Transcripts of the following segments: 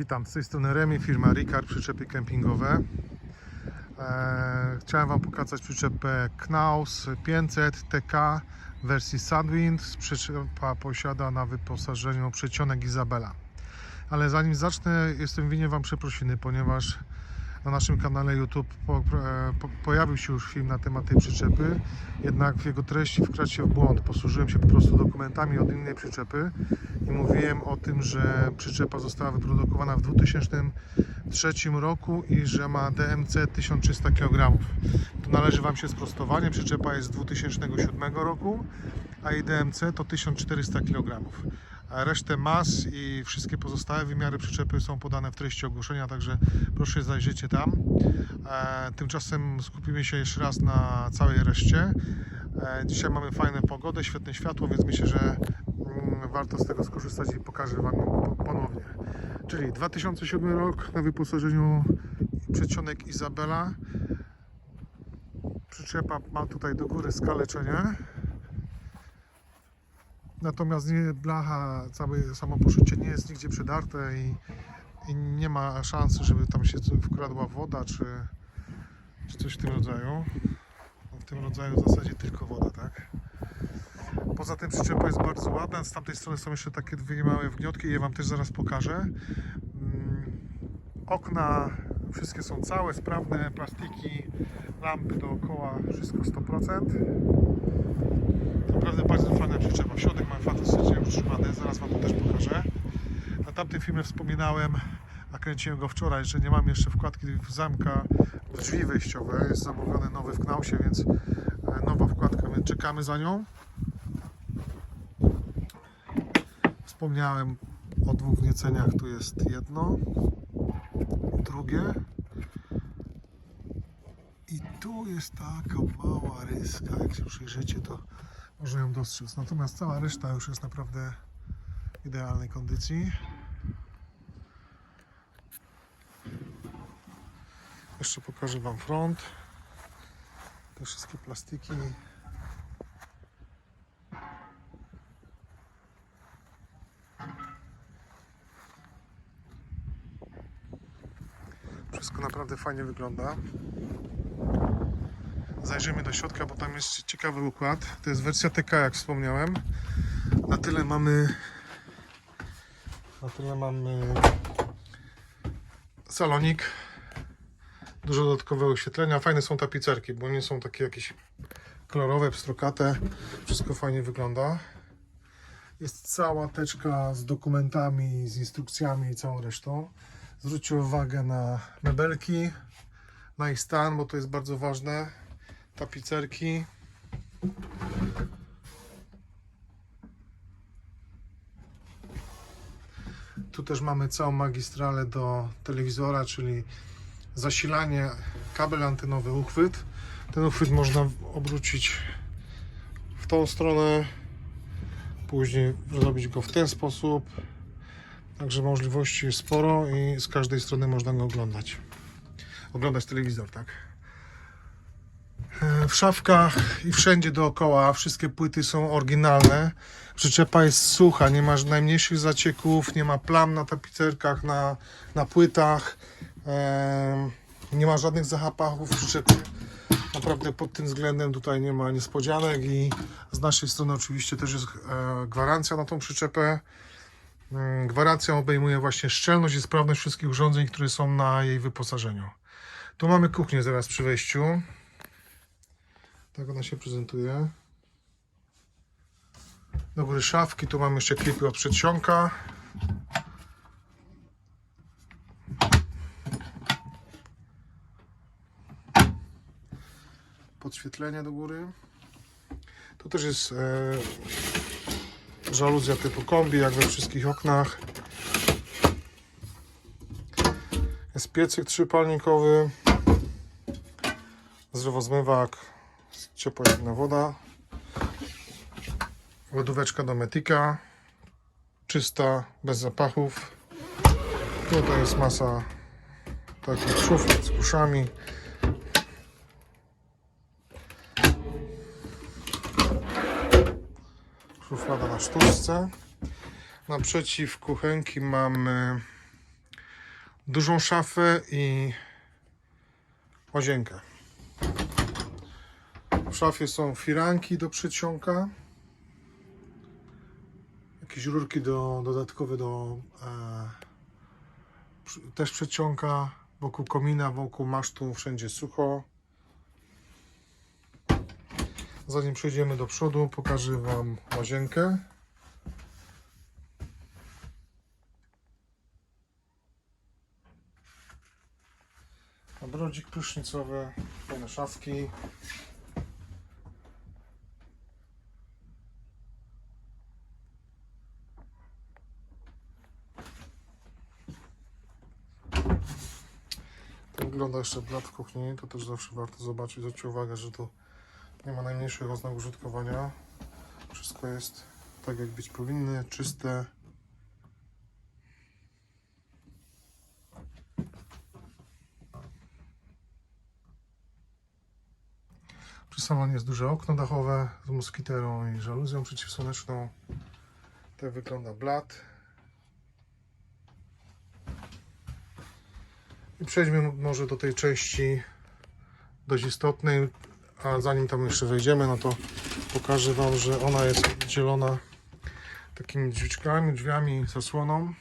Witam, z tej strony Remi, firma Ricard, przyczepy kempingowe. E, chciałem Wam pokazać przyczepę Knaus 500 TK wersji Sunwind. Przyczepa posiada na wyposażeniu przecionek Izabela. Ale zanim zacznę, jestem winien Wam przeprosiny, ponieważ na naszym kanale YouTube po, e, po, pojawił się już film na temat tej przyczepy, jednak w jego treści wkradł się w błąd. Posłużyłem się po prostu dokumentami od innej przyczepy i mówiłem o tym, że przyczepa została wyprodukowana w 2003 roku i że ma DMC 1300 kg. Tu należy Wam się sprostowanie. Przyczepa jest z 2007 roku, a jej DMC to 1400 kg. Resztę mas i wszystkie pozostałe wymiary przyczepy są podane w treści ogłoszenia, także proszę zajrzyjcie tam. E, tymczasem skupimy się jeszcze raz na całej reszcie. E, dzisiaj mamy fajną pogodę, świetne światło, więc myślę, że mm, warto z tego skorzystać i pokażę Wam po- ponownie. Czyli 2007 rok na wyposażeniu przedsionek Izabela. Przyczepa ma tutaj do góry skaleczenie. Natomiast nie, blacha, całe samo poszycie nie jest nigdzie przedarte i, i nie ma szansy, żeby tam się wkradła woda czy, czy coś w tym rodzaju. No, W tym rodzaju w zasadzie tylko woda, tak? Poza tym przyczepa jest bardzo ładna. Z tamtej strony są jeszcze takie dwie małe wgniotki, je Wam też zaraz pokażę. Mm, Okna wszystkie są całe, sprawne, plastiki, lampy dookoła, wszystko 100%. Naprawdę bardzo fajna przyczepa. Środek mam fantastycznie utrzymany, zaraz Wam to też pokażę. Na tamtym filmie wspominałem, a kręciłem go wczoraj, że nie mam jeszcze wkładki w zamka w drzwi wejściowe. Jest zamówiony nowy w Knausie, więc e, nowa wkładka, więc czekamy za nią. Wspomniałem o dwóch wnieceniach. Tu jest jedno, drugie. I tu jest taka mała ryska. Jak się przyjrzycie, to można ją dostrzec. Natomiast cała reszta już jest naprawdę w idealnej kondycji. Jeszcze pokażę Wam front. Te wszystkie plastiki. Wszystko naprawdę fajnie wygląda. Zajrzyjmy do środka, bo tam jest ciekawy układ. To jest wersja TK, jak wspomniałem. Na tyle mamy. Na tyle mamy salonik. Dużo dodatkowego oświetlenia. Fajne są tapicerki, bo nie są takie jakieś kolorowe, pstrokate. Wszystko fajnie wygląda. Jest cała teczka z dokumentami, z instrukcjami i całą resztą. Zwróćcie uwagę na mebelki, na ich stan, bo to jest bardzo ważne. Tapicerki. Tu też mamy całą magistralę do telewizora, czyli zasilanie, kabel antenowy, uchwyt. Ten uchwyt można obrócić w tą stronę, później zrobić go w ten sposób. Także możliwości jest sporo i z każdej strony można go oglądać. Oglądać telewizor, tak? E, W szafkach i wszędzie dookoła wszystkie płyty są oryginalne. Przyczepa jest sucha, nie ma najmniejszych zacieków, nie ma plam na tapicerkach, na, na płytach. E, nie ma żadnych zachapachów w przyczepie. Naprawdę pod tym względem tutaj nie ma niespodzianek i z naszej strony oczywiście też jest e, gwarancja na tą przyczepę. Mm, Gwarancja obejmuje właśnie szczelność i sprawność wszystkich urządzeń, które są na jej wyposażeniu. Tu mamy kuchnię zaraz przy wejściu. Tak ona się prezentuje. Do góry szafki, tu mamy jeszcze klipy od przedsionka. Podświetlenie do góry. Tu też jest e, żaluzja typu kombi, jak we wszystkich oknach. Jest piecyk trzypalnikowy, zrywozmywak, ciepła zimna woda, lodóweczka do metika, czysta, bez zapachów. Tutaj jest masa takich szuflad z kuszami. Szuflada na sztuczce. Naprzeciw kuchenki mamy dużą szafę i łazienkę. Szafie są firanki do przyciąka. Jakieś rurki do, dodatkowe do e, też przeciąka. Wokół komina, wokół masztu wszędzie sucho. Zanim przejdziemy do przodu, pokażę Wam łazienkę. Brodzik prysznicowy, fajne szafki. Tak wygląda jeszcze blat w kuchni, to też zawsze warto zobaczyć. Zwróćcie uwagę, że tu nie ma najmniejszych oznak użytkowania. Wszystko jest tak jak być powinny, czyste. Przy salonie jest duże okno dachowe z moskiterą i żaluzją przeciwsłoneczną. Tak wygląda blat. I przejdźmy może do tej części dość istotnej, a zanim tam jeszcze wejdziemy, no to pokażę Wam, że ona jest oddzielona takimi drzwiczkami, drzwiami, zasłoną.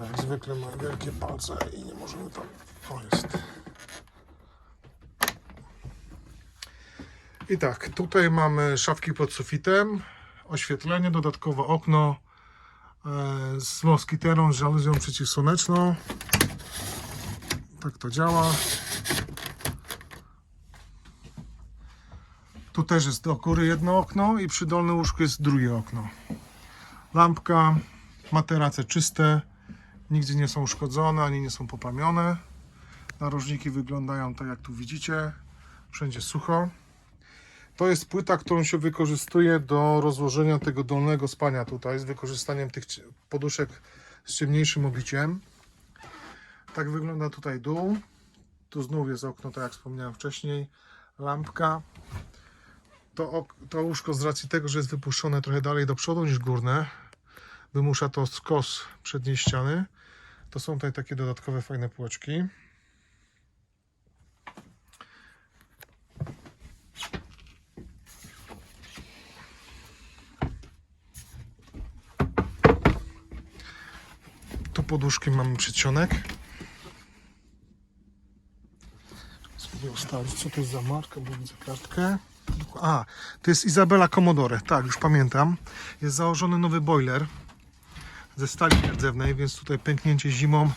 Jak zwykle ma wielkie palce i nie możemy tam... O, jest. I tak, tutaj mamy szafki pod sufitem, oświetlenie, dodatkowe okno e, z moskiterą, z żaluzją przeciwsłoneczną. Tak to działa. Tu też jest do góry jedno okno i przy dolnym łóżku jest drugie okno. Lampka, materace czyste, nigdzie nie są uszkodzone ani nie są poplamione. Narożniki wyglądają tak jak tu widzicie, wszędzie sucho. To jest płyta, którą się wykorzystuje do rozłożenia tego dolnego spania tutaj z wykorzystaniem tych poduszek z ciemniejszym obiciem. Tak wygląda tutaj dół. Tu znów jest okno, tak jak wspomniałem wcześniej. Lampka. To, to łóżko z racji tego, że jest wypuszczone trochę dalej do przodu niż górne, wymusza to skos przedniej ściany. To są tutaj takie dodatkowe fajne półeczki. Tu poduszki mamy przedsionek. Sobie ustalić, co to jest za marka, bo widzę kartkę. A, to jest Izabela Commodore, tak, już pamiętam. Jest założony nowy boiler ze stali rdzewnej, więc tutaj pęknięcie zimą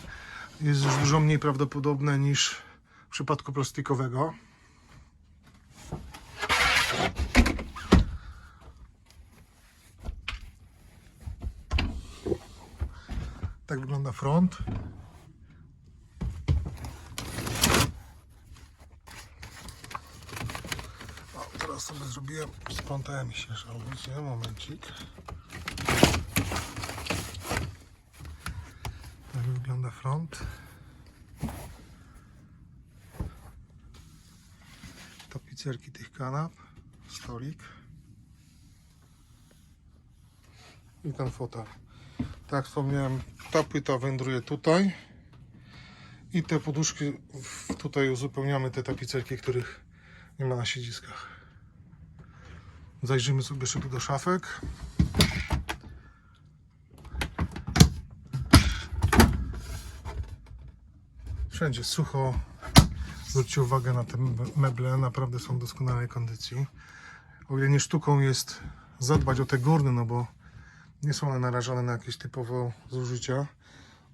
jest już dużo mniej prawdopodobne niż w przypadku plastikowego. Tak wygląda front. O, teraz sobie zrobiłem, splątała mi się żaluzję, momencik. Tak wygląda front. Tapicerki tych kanap, stolik i ten fotel. Tak jak wspomniałem, ta płyta wędruje tutaj i te poduszki tutaj uzupełniamy te tapicerki, których nie ma na siedziskach. Zajrzymy sobie jeszcze tu do szafek. Wszędzie sucho. Zwróćcie uwagę na te meble, naprawdę są w doskonałej kondycji. O ile nie sztuką jest zadbać o te górne, no bo nie są one narażone na jakieś typowe zużycia.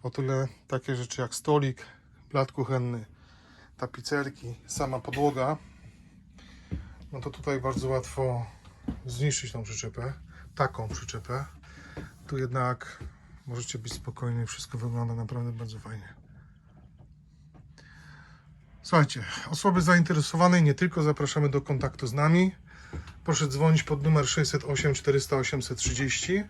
O tyle takie rzeczy jak stolik, blat kuchenny, tapicerki, sama podłoga, no to tutaj bardzo łatwo zniszczyć tą przyczepę, taką przyczepę. Tu jednak możecie być spokojni, wszystko wygląda naprawdę bardzo fajnie. Słuchajcie, osoby zainteresowane nie tylko zapraszamy do kontaktu z nami. Proszę dzwonić pod numer 608 400 830.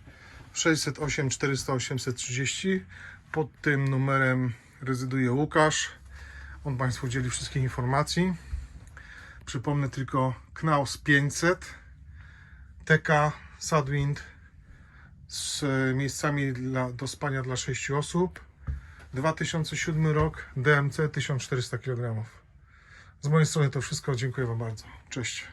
608 400 830. Pod tym numerem rezyduje Łukasz, On Państwu udzieli wszystkich informacji. Przypomnę tylko Knaus 500, TK Sadwind z miejscami dla, do spania dla 6 osób. 2007 rok DMC 1400 kg. Z mojej strony to wszystko. Dziękuję Wam bardzo. Cześć.